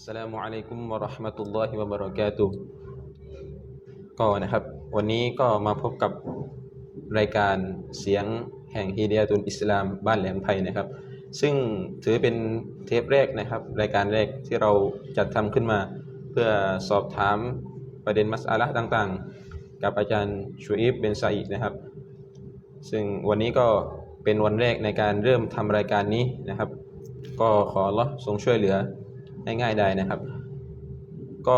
อัสสลามุอะลัยกุมวะเราะห์มะตุลลอฮิวะบะเราะกาตุฮ์ก็นะครับ วันนี้ก็มาพบกับรายการเสียงแห่งฮีดียตุลอิสลามบ้านแหลมไพนะครับ ซึ่งถือเป็นเทปแรกนะครับ รายการแรกที่เราจัดทำขึ้นมา เพื่อสอบถามประเด็นมัสอาละห์ต่างๆ กับอาจารย์ชูอีฟเบนซาอิดนะครับ ซึ่งวันนี้ก็เป็นวันแรกในการเริ่มทำรายการนี้นะครับ ก็ขออัลลอทรงช่วยเหลือ ง่ายๆได้นะครับ ก็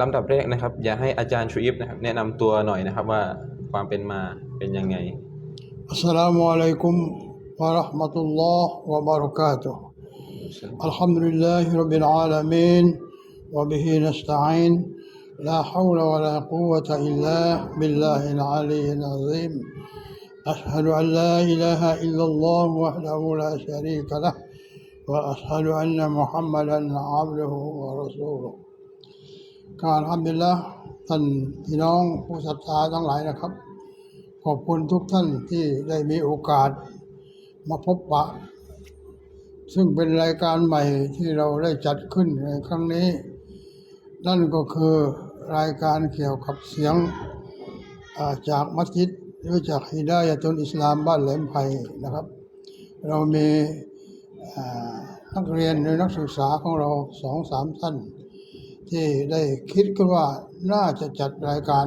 ลำดับแรกนะครับ อยากให้อาจารย์ชูอิฟนะครับแนะนำตัวหน่อยนะครับว่าความเป็นมาเป็นยังไงอัสสลามุอะลัยกุมวะราะห์มะตุลลอฮ์วะบารักาตุฮ์ الحمد لله رب العالمين وبه نستعين لا حول ولا قوة إلا بالله العلي العظيم أشهد أن لا إله إلا الله وحده لا شريك له وأشهد أن محمدا عبده ورسوله การอับดุลละท่านพี่น้องผู้ศรัทธาทั้งหลายนะครับ ขอบคุณทุกท่านที่ได้มีโอกาสมาพบปะ ซึ่งเป็นรายการใหม่ที่เราได้จัดขึ้นในครั้งนี้ นั่นก็คือรายการเกี่ยวกับเสียงอ่าจากมัสยิดหรือจากฮิดายะตุลอิสลามบ้านแหลมไพรนะครับ เรามีอ่า นักเรียนหรือนักศึกษาของเราสองสามท่าน ที่ได้คิดกันว่าน่าจะจัดรายการ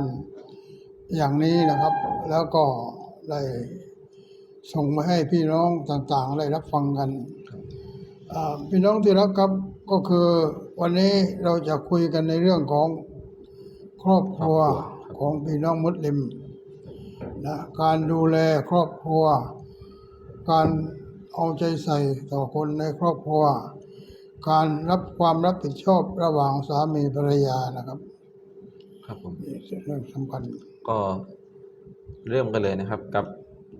อย่างนี้นะครับ แล้วก็ได้ส่งมาให้พี่น้องต่างๆ ได้รับฟังกัน พี่น้องที่รักครับก็คือวันนี้เราจะคุยกันในเรื่องของครอบครัวของพี่น้องมุสลิมนะการดูแลครอบครัว การ เอาใจใส่ต่อคนในครอบครัว การรับความรับผิดชอบระหว่างสามีภรรยานะครับ ครับผมนี่เป็นเรื่องสำคัญก็เริ่มกันเลยนะครับ กับ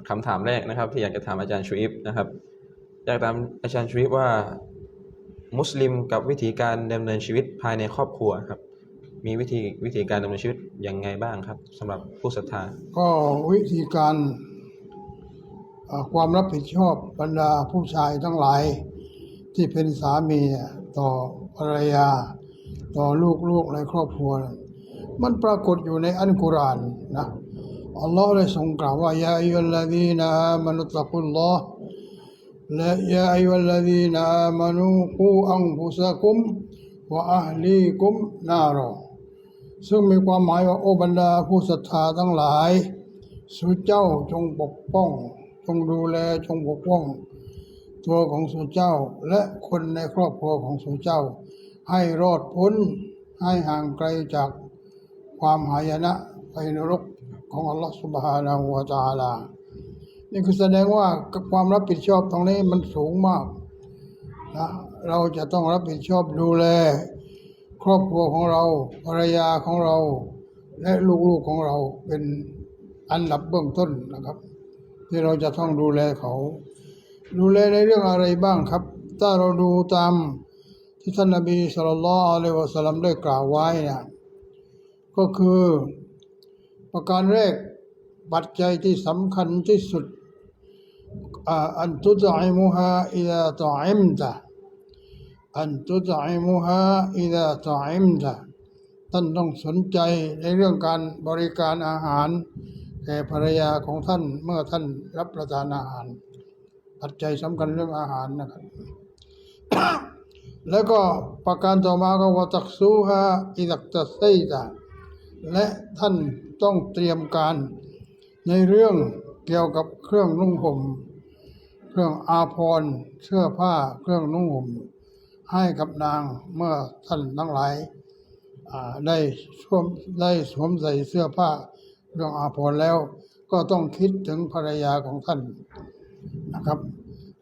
คำถามแรกนะครับ ที่อยากจะถามอาจารย์ชูอิฟนะครับอยากถามอาจารย์ชูอิฟว่า มุสลิมกับวิธีการดำเนินชีวิตภายในครอบครัวครับ มีวิธีวิธีการดำเนินชีวิตยังไงบ้างครับสำหรับผู้ศรัทธาก็วิธีการเอ่อ ความรับผิดชอบบรรดาผู้ชายทั้งหลาย ที่เป็นสามีต่อภรรยา ต่อลูกๆในครอบครัว มันปรากฏอยู่ในอัลกุรานนะอัลลอฮ์ได้ทรงกล่าวว่ายาอัยยุลลดีนอามนุตะกุลลอฮ์และยาอัยยุลลดีนอามนูกูอังฟุสะกุมวะอัลลีกุมนารอซึ่งมีความหมายว่าโอบรรดาผู้ศรัทธาทั้งหลายสู่เจ้าจงปกป้อง จงดูแลจงปกป้อง ตัวของสู่เจ้า และคนในครอบครัวของสู่เจ้า ให้รอดพ้นให้ห่างไกลจากความหายนะไปนรกของอัลลอฮฺสุบฮานาหูวะตาลา นี่คือแสดงว่าความรับผิดชอบตรงนี้มันสูงมากนะเราจะต้องรับผิดชอบดูแล ครอบครัวของเราภรรยาของเรา และลูกๆของเราเป็นอันดับเบื้องต้นนะครับ ที่เราจะต้องดูแลเขา ดูแลในเรื่องอะไรบ้างครับ ถ้าเราดูตามที่ท่านนบีสุลต่านอะลัยวะสลัมได้กล่าวไว้นะก็คือประการแรกปัจจัยที่สำคัญที่สุดอันตุตอิมุฮาอิดะตอิมตะอันตุตอิมุฮาอิดะตอิมตะท่านต้องสนใจในเรื่องการบริการอาหาร แก่ภรรยาของท่านเมื่อท่านรับประทานอาหาร ปัจจัยสำคัญเรื่องอาหารนะครับ แล้วก็ประการต่อมาก็ว่าตักซูฮาอิดักตัสไซตะและท่านต้องเตรียมการในเรื่องเกี่ยวกับเครื่องนุ่งห่มเครื่องอาภรณ์เสื้อผ้าเครื่องนุ่งห่มให้กับนางเมื่อท่านทั้งหลายอ่ได้สวมได้สวมใส่เสื้อผ้า เรื่องอาภรณ์แล้ว ก็ต้องคิดถึงภรรยาของท่านนะครับ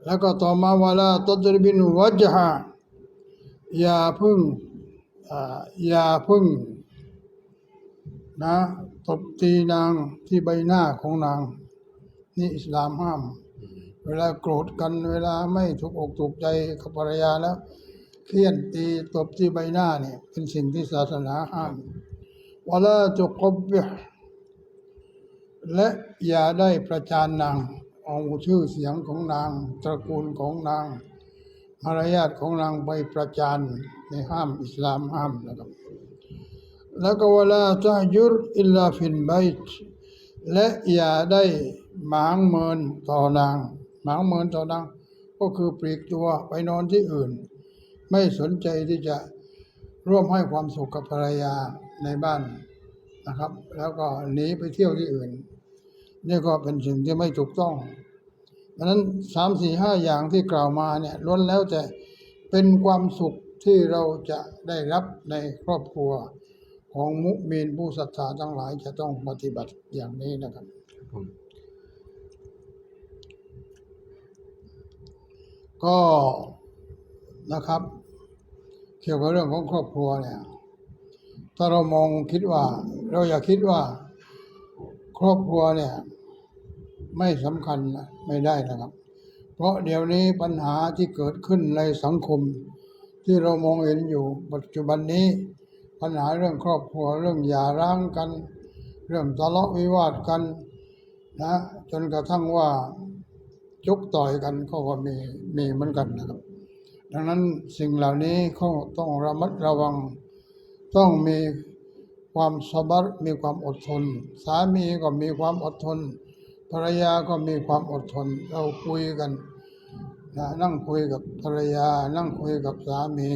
แล้วก็ต่อมาวาลาตดรบินวัจฮะอย่าพึ่งอย่าพึ่งนะตบตีนางที่ใบหน้าของนาง นี่อิสลามห้าม เวลาโกรธกันเวลาไม่ถูกอกถูกใจกับภรรยาแล้วเคี่ยนตีตบที่ใบหน้าเนี่ยเป็นสิ่งที่ศาสนาห้ามวลาจุกบบิห์ และอย่าได้ประจานนางเอาชื่อเสียงของนาง ตระกูลของนางมารยาทของนางไปประจานในห้ามอิสลามห้ามนะครับแล้วก็วลาตะยุรอิลลาฟินไบต์และอย่าได้หมางเมินต่อนาง หมางเมินต่อนาง ก็คือปลีกตัวไปนอนที่อื่น ไม่สนใจที่จะร่วมให้ความสุขกับภรรยาในบ้าน นะครับ แล้วก็หนีไปเที่ยวที่อื่นนี่ก็เป็นสิ่งที่ไม่ถูกต้องดังนั้นสามสี่ห้าอย่างที่กล่าวมาเนี่ยล้วนแล้วแต่เป็นความสุขที่เราจะได้รับในครอบครัวของมุมีนผู้ศรัทธาทั้งหลายจะต้องปฏิบัติอย่างนี้นะครับผมก็นะครับ เกี่ยวกับเรื่องของครอบครัวเนี่ย ถ้าเรามองคิดว่า เราอย่าคิดว่า ครอบครัวเนี่ย ไม่สำคัญนะไม่ได้นะครับ เพราะเดี๋ยวนี้ปัญหาที่เกิดขึ้นในสังคม ที่เรามองเห็นอยู่ปัจจุบันนี้ ปัญหาเรื่องครอบครัวเรื่องหย่าร้างกัน เรื่องทะเลาะวิวาทกันนะจนกระทั่งว่าจุกต่อยกันก็ก็มีมีเหมือนกันนะครับ ดังนั้นสิ่งเหล่านี้เขาต้องระมัดระวัง ต้องมีความสบัรมีความอดทน สามีก็มีความอดทน ภรรยาก็มีความอดทน เราคุยกันนะนั่งคุยกับภรรยา นั่งคุยกับสามี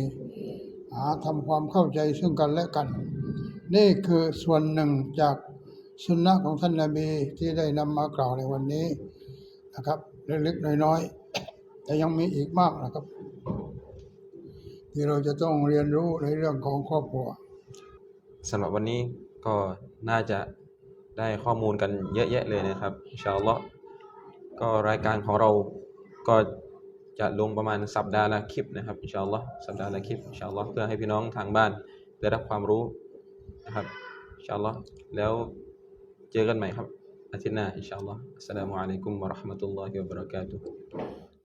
หาทำความเข้าใจซึ่งกันและกัน นี่คือส่วนหนึ่งจากสุนนะของท่านนาบีที่ได้นำมากล่าวในวันนี้นะครับเล็กๆน้อยๆแต่ยังมีอีกมากนะครับ ที่เราจะต้องเรียนรู้ในเรื่องของครอบครัว สำหรับวันนี้ก็น่าจะได้ข้อมูลกันเยอะแยะเลยนะครับอินชาอัลลอฮ์ก็รายการของเราก็จะลงประมาณสัปดาห์ละคลิปนะครับอินชาอัลลอฮ์สัปดาห์ละคลิปอินชาอัลลอฮ์เพื่อให้พี่น้องทางบ้านได้รับความรู้นะครับอินชาอัลลอฮ์แล้วเจอกันใหม่ครับอาทิตย์หน้าอินชาอัลลอฮ์อัสสลามุอะลัยกุมวะเราะห์มะตุลลอฮิวะบะเราะกาตุฮ์